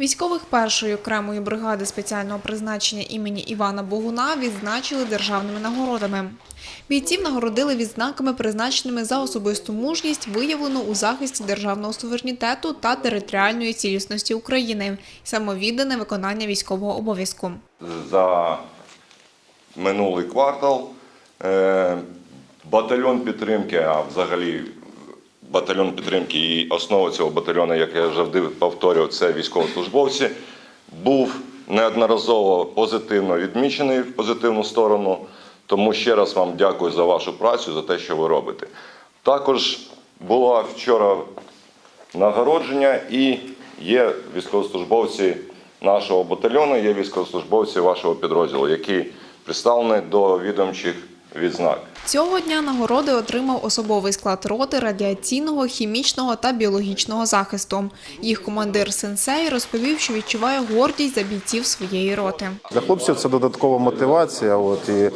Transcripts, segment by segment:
Військових першої окремої бригади спеціального призначення імені Івана Богуна відзначили державними нагородами. Бійців нагородили відзнаками, призначеними за особисту мужність, виявлену у захисті державного суверенітету та територіальної цілісності України, самовіддане виконання військового обов'язку. за минулий квартал. Е, Батальйон підтримки, а взагалі батальйон підтримки і основа цього батальйону, як я завжди повторюю, це військовослужбовці, був неодноразово позитивно відмічений в позитивну сторону. Тому ще раз вам дякую за вашу працю, за те, що ви робите. Також було вчора нагородження і є військовослужбовці нашого батальйону, є військовослужбовці вашого підрозділу, які представлені до відомчих відзнак. Цього дня нагороди отримав особовий склад роти радіаційного, хімічного та біологічного захисту. Їх командир сенсей розповів, що відчуває гордість за бійців своєї роти. Для хлопців це додаткова мотивація, от, і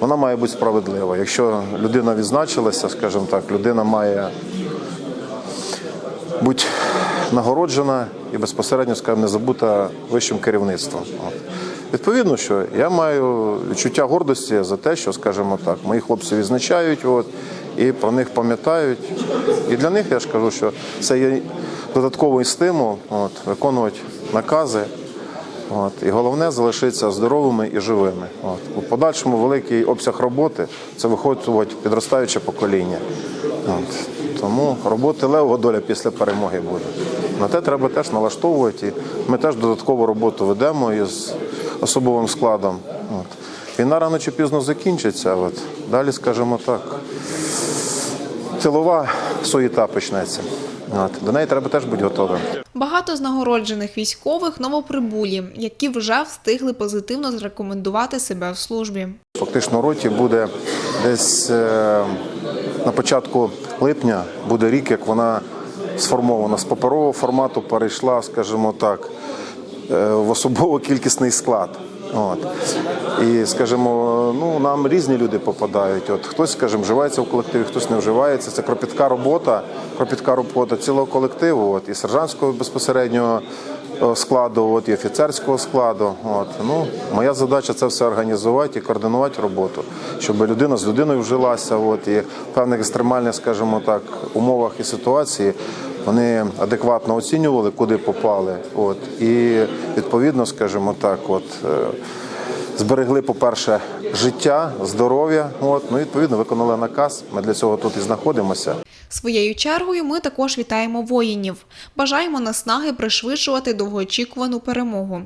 вона має бути справедлива. Якщо людина відзначилася, скажімо так, людина має бути нагороджена і безпосередньо, скажімо, не забута вищим керівництвом. От. Відповідно, що я маю відчуття гордості за те, що, скажімо так, мої хлопці відзначають от, і про них пам'ятають. І для них я ж кажу, що це є додатковий стимул от, виконувати накази. От, і головне залишитися здоровими і живими. От. У подальшому великий обсяг роботи це виходить підростаюче покоління. От. Тому роботи левого доля після перемоги буде. На те треба теж налаштовувати. І ми теж додаткову роботу ведемо із особовим складом. От. Війна рано чи пізно закінчиться. От. Далі, скажімо так, тилова суєта почнеться. От. До неї треба теж бути готовим. Багато з нагороджених військових новоприбулі, які вже встигли позитивно зрекомендувати себе в службі. Фактично роті буде десь е, на початку липня буде рік, як вона сформована з паперового формату, перейшла, скажімо так, в особово кількісний склад. От. І, скажімо, ну, нам різні люди попадають. От хтось, скажімо, вживається в колективі, хтось не вживається. Це кропітка робота, кропітка робота цілого колективу, от, і сержантського безпосередньо е, складу, от, і офіцерського складу. От. Ну, моя задача це все організувати і координувати роботу, щоб людина з людиною вжилася, от, і в певних екстремальних, скажімо так, умовах і ситуації вони адекватно оцінювали, куди попали. От, і відповідно, скажімо так, от. е, Зберегли, по-перше, життя, здоров'я. От ну відповідно виконали наказ. Ми для цього тут і знаходимося. Своєю чергою ми також вітаємо воїнів. Бажаємо наснаги пришвидшувати довгоочікувану перемогу.